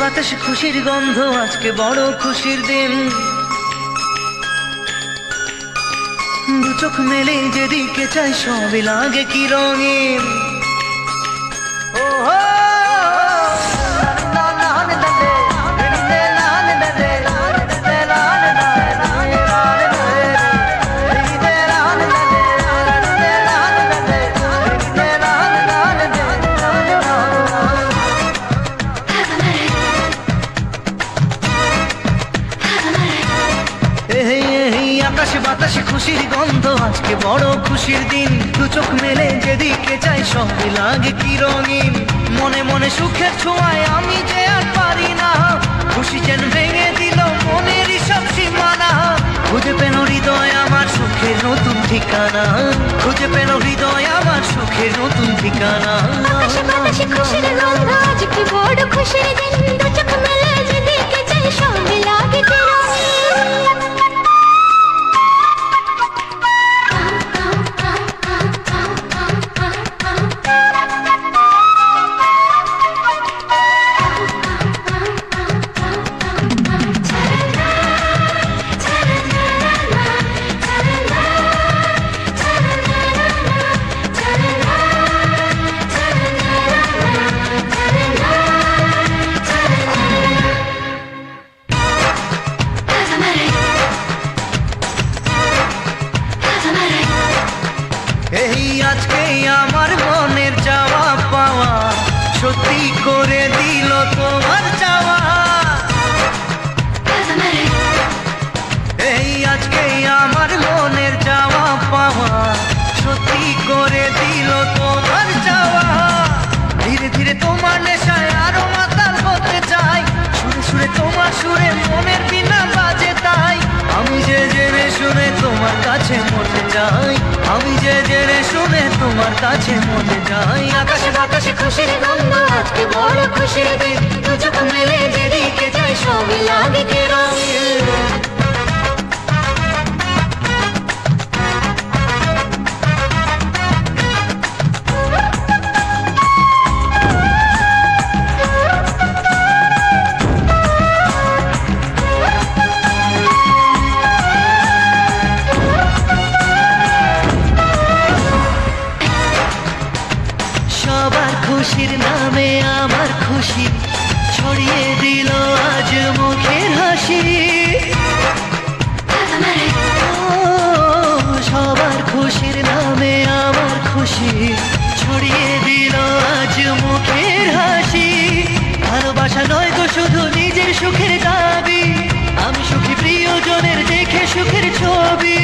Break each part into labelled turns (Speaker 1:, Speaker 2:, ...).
Speaker 1: বাতাসে খুশির গন্ধ, আজকে বড় খুশির দিন। দু চোখ মেলে যেদিকে চাই সবই লাগে কি রঙিন ও আকাশে বাতাসে খুশির গন্ধ। আজকে বড় খুশির দিন। দু চোখ মেলে যেদিকে চাই সঙ্গে লাগে কি রঙিন মনে মনে সুখের ছোঁয়ায় আমি যে আর পারি না। খুশি যেন ভেঙে দিল মনের সব সীমানা। খুঁজে পেল হৃদয় আমার সুখের নতুন ঠিকানা। খুঁজে পেল হৃদয় আমার সুখের নতুন ঠিকানা।
Speaker 2: আকাশে বাতাসে খুশির গন্ধ। আজ কি বড় খুশির দিন। দু চোখ মেলে
Speaker 1: আজকে আমার মনের চাওয়া পাওয়া, সত্যি করে দিল তোমার চাওয়া। এই আজকে আমার মনের চাওয়া পাওয়া, সত্যি করে দিল তোমার চাওয়া। ধীরে ধীরে তোমার নেশায় আরও মাতাল হতে চাই, সুরে তোমার সুরে মনের বিনা বাজে তাই। আমি যে জেনে শুনে তোমার কাছে মতে যাই আমি যে জেনে শুনে তোমার কাছে মনে যাই আকাশে বাতাসে খুশির গন্ধ, আজকে বড় খুশির দিন। তুই যখন মেলে যেদিকে যাই সবই লাগে কে নামে আমার খুশি, ছড়িয়ে দিল আজ মুখের হাসি। সবার খুশির নামে আমার খুশি, ছড়িয়ে দিল আজ মুখের হাসি। ভালোবাসা নয় তো শুধু নিজের সুখের দাবি, আমি সুখী প্রিয়জনের দেখে সুখের ছবি।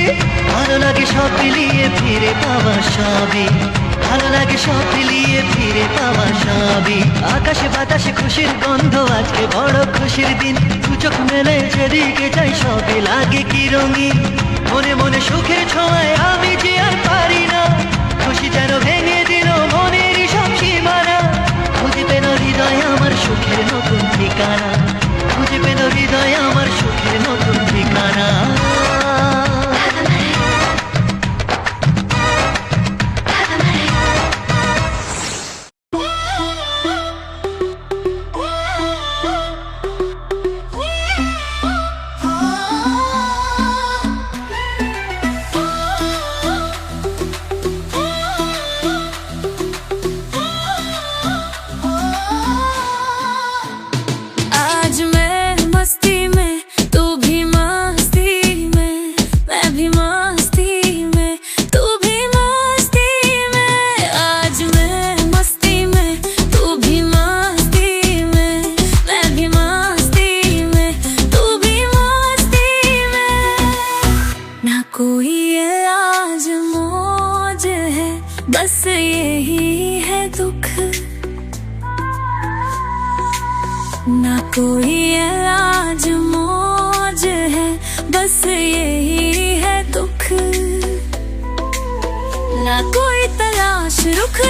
Speaker 1: ভালো লাগে সব মিলিয়ে ফিরে পাওয়া সবই। ভালো লাগে সব মিলিয়ে ফিরে পাওয়া সবই। আকাশে বাতাসে খুশির গন্ধ, আজকে বড় খুশির দিন। সূচক মেলে যেদিকে যাই সবই লাগে কি রঙি মনে মনে সুখে ছোঁয়ায় আমি যে আর পারি না। খুশি যেন ভেঙে
Speaker 3: कोई आज मौज है, बस यही है दुख। ना कोई आज मौज है, बस यही है दुख। ना कोई तलाश, रुख